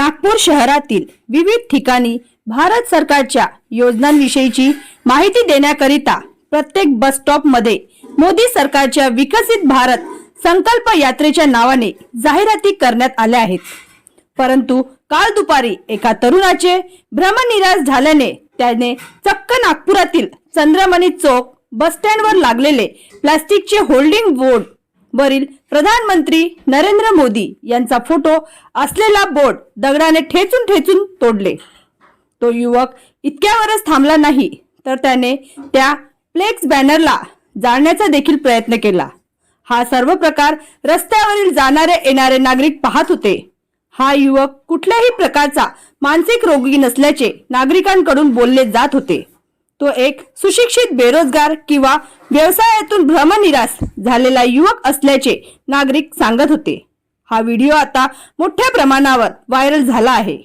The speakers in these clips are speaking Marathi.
नागपूर शहरातील विविध ठिकाणी भारत सरकारच्या योजनांविषयीची माहिती देण्याकरिता प्रत्येक बस स्टॉपमध्ये मोदी सरकारच्या विकसित भारत संकल्प यात्रेच्या नावाने जाहिराती करण्यात आल्या आहेत. परंतु काल दुपारी एका तरुणाचे भ्रमनिराश झाल्याने त्याने चक्क नागपुरातील चंद्रमणी चौक बस स्टँडवर लागलेले प्लास्टिकचे होल्डिंग बोर्ड वरील प्रधानमंत्री नरेंद्र मोदी यांचा फोटो असलेला बोर्ड दगडाने ठेचून ठेचून तोडले. तो युवक इतक्यावरच थांबला नाही तर त्याने त्या प्लेक्स बॅनरला जाळण्याचा देखील प्रयत्न केला. हा सर्व प्रकार रस्त्यावरील जाणारे येणारे नागरिक पाहत होते. हा युवक कुठल्याही प्रकारचा मानसिक रोगी नसल्याचे नागरिकांकडून बोलले जात होते. तो एक सुशिक्षित बेरोजगार किंवा व्यवसायातून भ्रमनिरास झालेला युवक असल्याचे नागरिक सांगत होते. हा व्हिडिओ आता मोठ्या प्रमाणावर व्हायरल झाला आहे.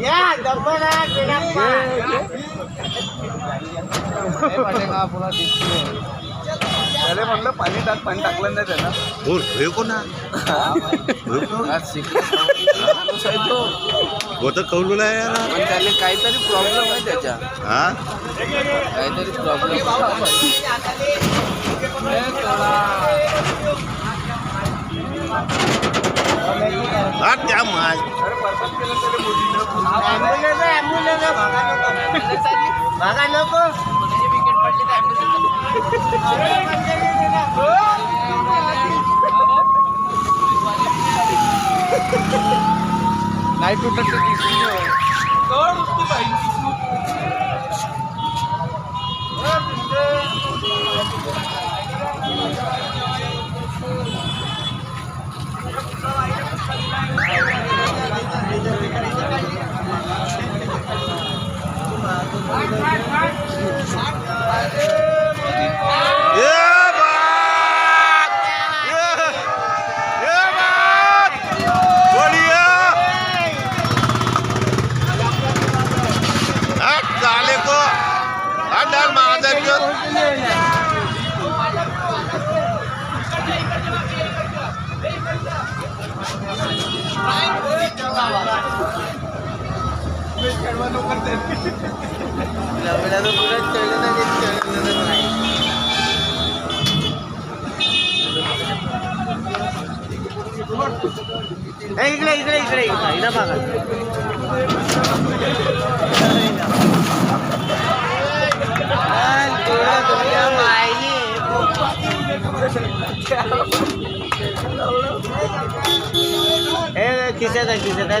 Ya, double lah. अरे म्हणलं पाणी टाक पाणी टाकलं नाही त्यानं. हो हे कोण? होतं कौलूला आहे. यार. पण त्याला काहीतरी प्रॉब्लेम आहे त्याच्या. हा? काहीतरी प्रॉब्लेम हा त्या माय. नाही तुटत ते दिसून येऊ. ये इकडे इकडे इकडे इकडे बघा हे खिशात आहे खिशात आहे.